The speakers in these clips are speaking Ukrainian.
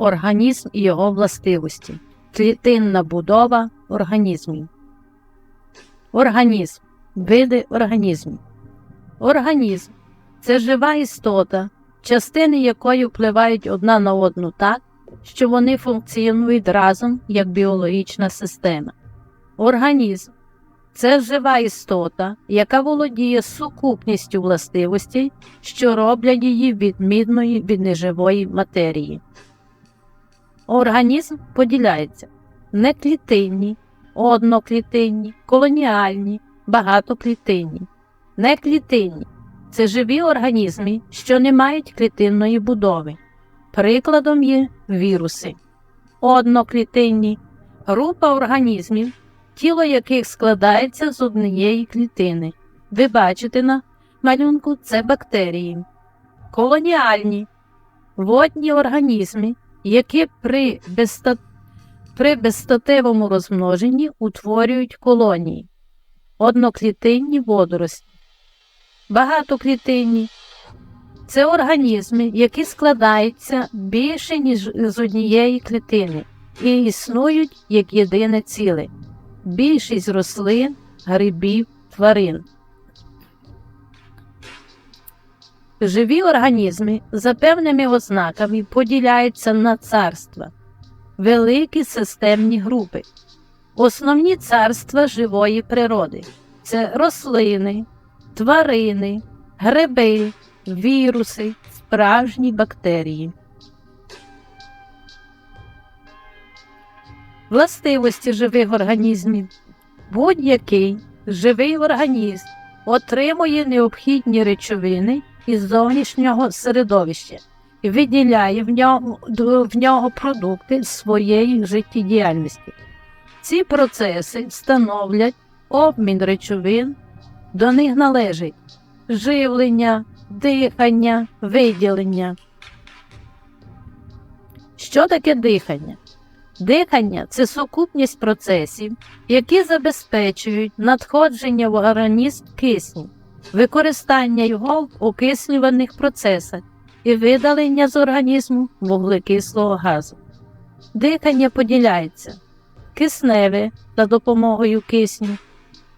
Організм і його властивості. Клітинна будова організмів. Організм. Види організмів. Організм це жива істота, частини якої впливають одна на одну так, що вони функціонують разом як біологічна система. Організм це жива істота, яка володіє сукупністю властивостей, що роблять її відмінною від неживої матерії. Організм поділяється неклітинні, одноклітинні, колоніальні, багатоклітинні. Неклітинні це живі організми, що не мають клітинної будови. Прикладом є віруси. Одноклітинні група організмів, тіло яких складається з однієї клітини. Ви бачите на малюнку це бактерії. Колоніальні водні організми, які при, безста... при безстатевому розмноженні утворюють колонії, одноклітинні водорості. Багатоклітинні це організми, які складаються більше, ніж з однієї клітини і існують як єдине ціле. Більшість рослин, грибів, тварин. Живі організми за певними ознаками поділяються на царства, великі системні групи. Основні царства живої природи це рослини, тварини, гриби, віруси, справжні бактерії. Властивості живих організмів. Будь-який живий організм отримує необхідні речовини із зовнішнього середовища і виділяє в нього, в нього продукти своєї життєдіяльності. Ці процеси становлять обмін речовин, до них належить живлення, дихання, виділення. Що таке дихання? Дихання це сукупність процесів, які забезпечують надходження в організм кисню, використання його в окислюваних процесах і видалення з організму вуглекислого газу. Дихання поділяється кисневе за допомогою кисню.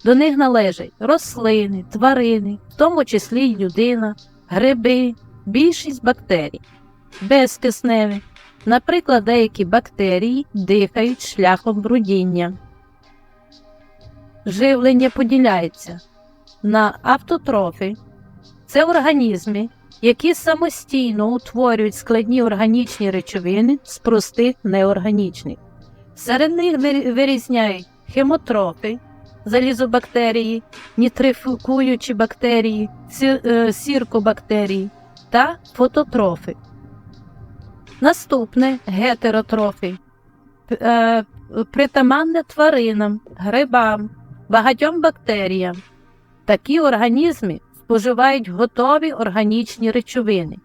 До них належать рослини, тварини, в тому числі й людина, гриби, більшість бактерій, безкисневі. Наприклад, деякі бактерії дихають шляхом брудіння. Живлення поділяється на автотрофи це організми, які самостійно утворюють складні органічні речовини з простих неорганічних. Серед них вирізняють хемотрофи, залізобактерії, нітрифікуючі бактерії, сіркобактерії та фототрофи. Наступне гетеротрофи, е, притаманне тваринам, грибам, багатьом бактеріям. Такі організми споживають готові органічні речовини,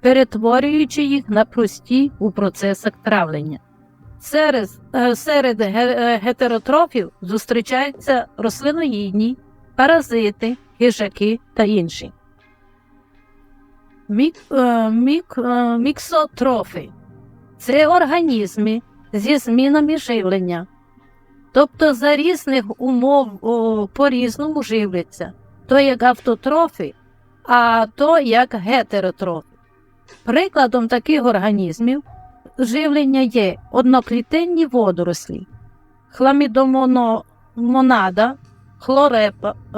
перетворюючи їх на прості у процесах травлення. Серед, е, серед е, гетеротрофів зустрічаються рослиноїдні, паразити, хижаки та інші. Мік, е, мік, міксотрофи це організми зі змінами живлення, тобто за різних умов по різному живляться, то як автотрофи, а то як гетеротрофи. Прикладом таких організмів живлення є одноклітинні водорослі, хламідомонада,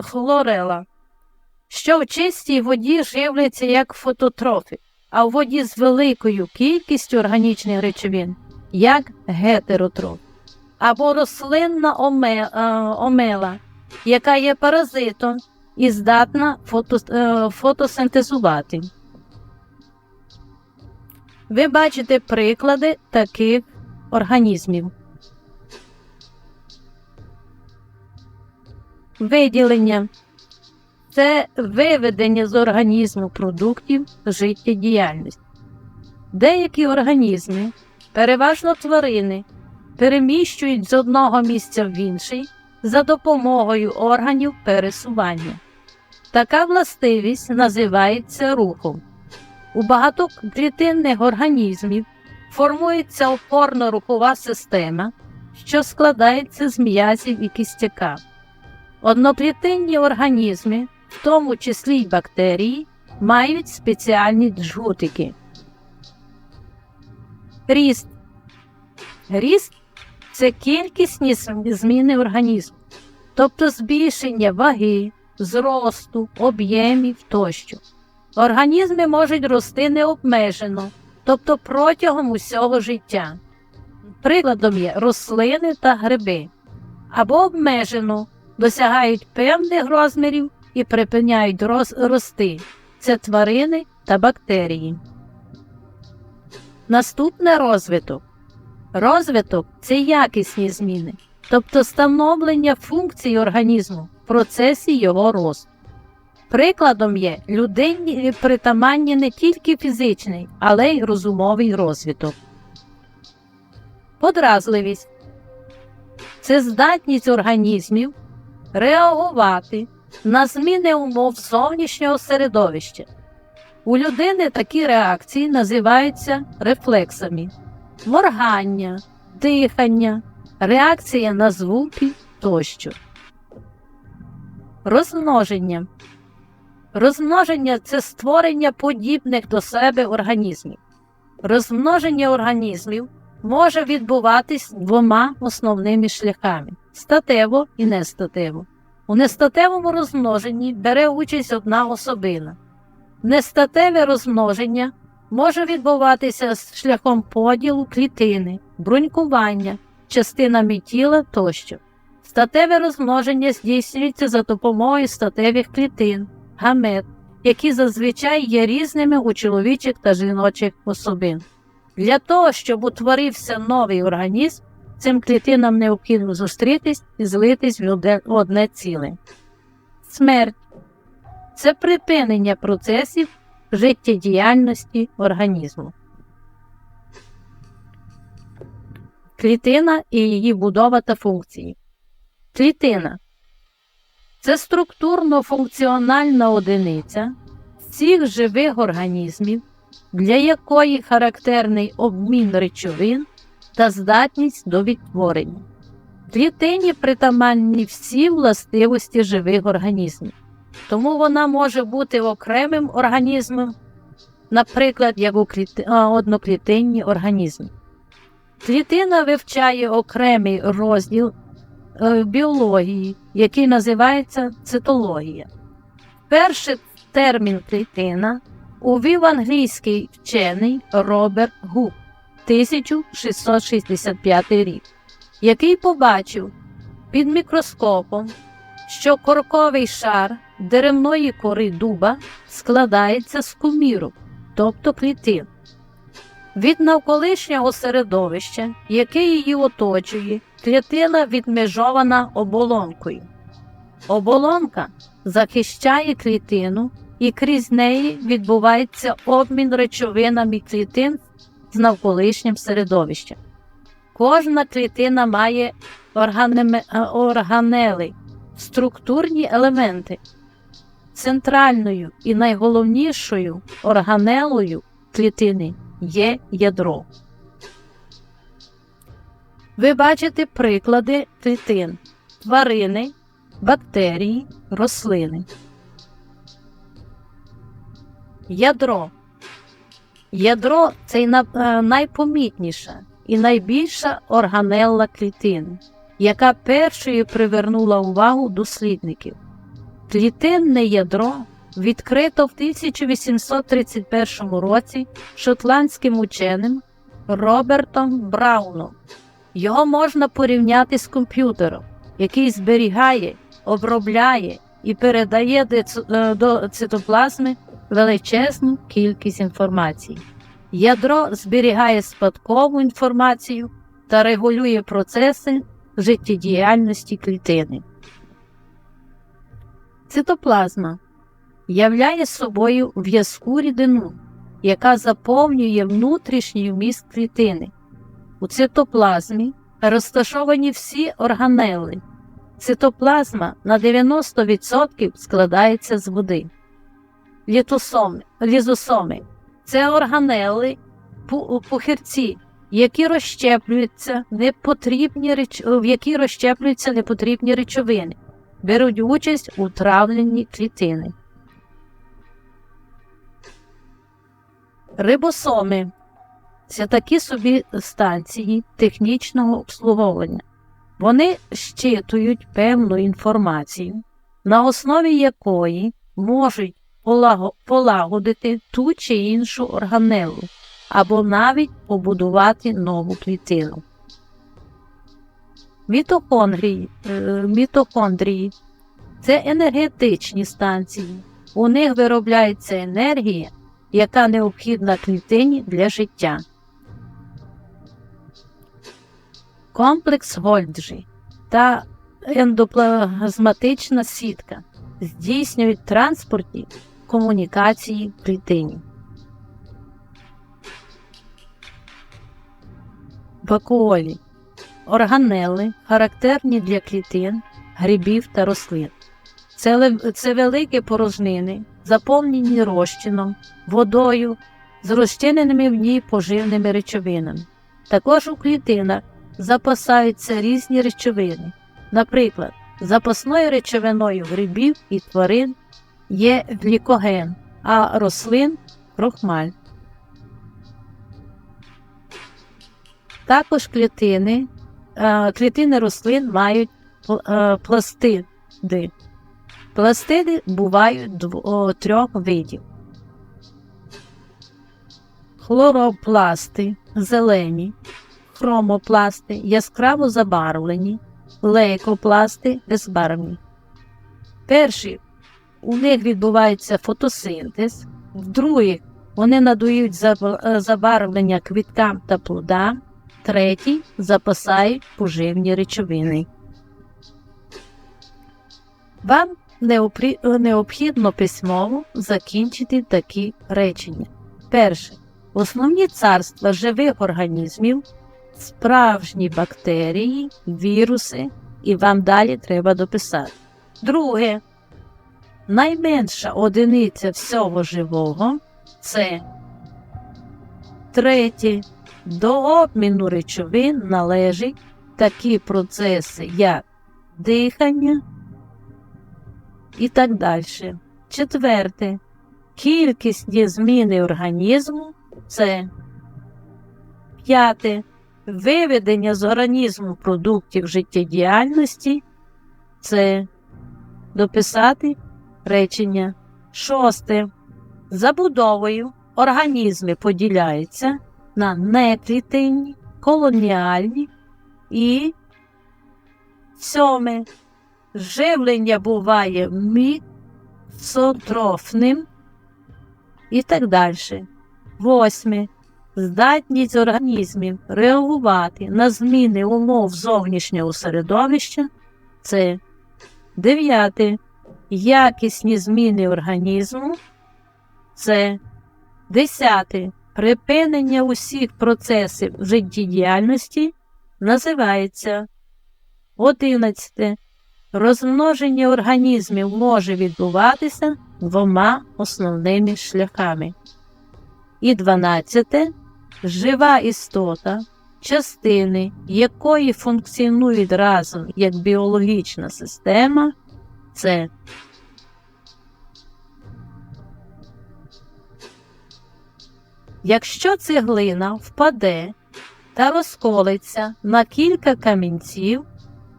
хлорела, що в чистій воді живляться як фототрофи, а в воді з великою кількістю органічних речовин як гетеротроф, або рослинна омела, яка є паразитом і здатна е, фотосинтезувати. Ви бачите приклади таких організмів. Виділення це виведення з організму продуктів життєдіяльності. Деякі організми, переважно тварини, переміщують з одного місця в інший за допомогою органів пересування. Така властивість називається рухом. У багатоклітинних організмів формується опорно-рухова система, що складається з м'язів і кістяка. Одноклітинні організми, в тому числі й бактерії, мають спеціальні джгутики. Ріст. Ріст це кількісні зміни організму, тобто збільшення ваги, зросту, об'ємів тощо. Організми можуть рости необмежено, тобто протягом усього життя. Прикладом є рослини та гриби, або обмежено досягають певних розмірів і припиняють роз- рости. Це тварини та бактерії. Наступне розвиток. Розвиток це якісні зміни, тобто становлення функцій організму в процесі його росту. Прикладом є людині притаманні не тільки фізичний, але й розумовий розвиток. Подразливість це здатність організмів реагувати на зміни умов зовнішнього середовища. У людини такі реакції називаються рефлексами моргання, дихання, реакція на звуки тощо. Розмноження. Розмноження це створення подібних до себе організмів. Розмноження організмів може відбуватись двома основними шляхами статево і нестатево. У нестатевому розмноженні бере участь одна особина. Нестатеве розмноження може відбуватися шляхом поділу клітини, брунькування, частинами тіла тощо. Статеве розмноження здійснюється за допомогою статевих клітин, гамет, які зазвичай є різними у чоловічих та жіночих особин. Для того, щоб утворився новий організм, цим клітинам необхідно зустрітись і злитись в одне- ціле. Смерть це припинення процесів життєдіяльності організму. Клітина і її будова та функції. Клітина це структурно-функціональна одиниця всіх живих організмів, для якої характерний обмін речовин та здатність до відтворення. Клітині притаманні всі властивості живих організмів, тому вона може бути окремим організмом, наприклад, як у кліти... одноклітинні організми. Клітина вивчає окремий розділ е, біології, який називається цитологія. Перший термін клітина увів англійський вчений Роберт Гук 1665 рік, який побачив під мікроскопом, що корковий шар деревної кори дуба складається з куміру, тобто клітин. Від навколишнього середовища, яке її оточує, клітина відмежована оболонкою. Оболонка захищає клітину, і крізь неї відбувається обмін речовинами клітин з навколишнім середовищем. Кожна клітина має органеме- е, органели, структурні елементи. Центральною і найголовнішою органелою клітини є ядро. Ви бачите приклади клітин тварини, бактерії, рослини. Ядро. Ядро це е, найпомітніша і найбільша органелла клітин, яка першою привернула увагу дослідників. Клітинне ядро відкрито в 1831 році шотландським ученим Робертом Брауном. Його можна порівняти з комп'ютером, який зберігає, обробляє і передає е, до цитоплазми величезну кількість інформації. Ядро зберігає спадкову інформацію та регулює процеси життєдіяльності клітини. Цитоплазма являє собою в'язку рідину, яка заповнює внутрішній вміст клітини. У цитоплазмі розташовані всі органели. Цитоплазма на 90% складається з води. Літосоми, лізосоми це органели, пу- пухирці, які розщеплюються непотрібні реч... в які розщеплюються непотрібні речовини, беруть участь у травленні клітини. Рибосоми це такі собі станції технічного обслуговування. Вони щитують певну інформацію, на основі якої можуть полагодити ту чи іншу органелу або навіть побудувати нову клітину. Мітохондрії, е, мітохондрії це енергетичні станції. У них виробляється енергія, яка необхідна клітині для життя. Комплекс Гольджі та ендоплазматична сітка здійснюють транспортні комунікації клітині. Вакуолі органели характерні для клітин, грибів та рослин. Це, це великі порожнини, заповнені розчином, водою, з розчиненими в ній поживними речовинами. Також у клітинах запасаються різні речовини. Наприклад, запасною речовиною грибів і тварин є глікоген, а рослин крохмаль. Також клітини, е, клітини рослин мають е, пластиди. Пластиди бувають трьох видів. Хлоропласти зелені, хромопласти яскраво забарвлені, лейкопласти безбарвні. Перші у них відбувається фотосинтез, в-друге, вони надають е, забарвлення квіткам та плодам, третій запасають поживні речовини. Вам необхідно письмово закінчити такі речення. Перше. Основні царства живих організмів, справжні бактерії, віруси, і вам далі треба дописати. Друге. Найменша одиниця всього живого це третє. До обміну речовин належать такі процеси, як дихання і так далі. Четверте. Кількісні зміни організму це п'яте. Виведення з організму продуктів життєдіяльності це дописати речення. Шосте. Забудовою організми поділяються на неклітинні, колоніальні і сьоме. Живлення буває міксотрофним і так далі. Восьме. Здатність організмів реагувати на зміни умов зовнішнього середовища це дев'яте. Якісні зміни організму це десяте. Припинення усіх процесів життєдіяльності називається одинадцяте. Розмноження організмів може відбуватися двома основними шляхами. І дванадцяте жива істота, частини якої функціонують разом як біологічна система, це Якщо цеглина впаде та розколиться на кілька камінців,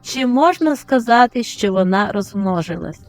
чи можна сказати, що вона розмножилась?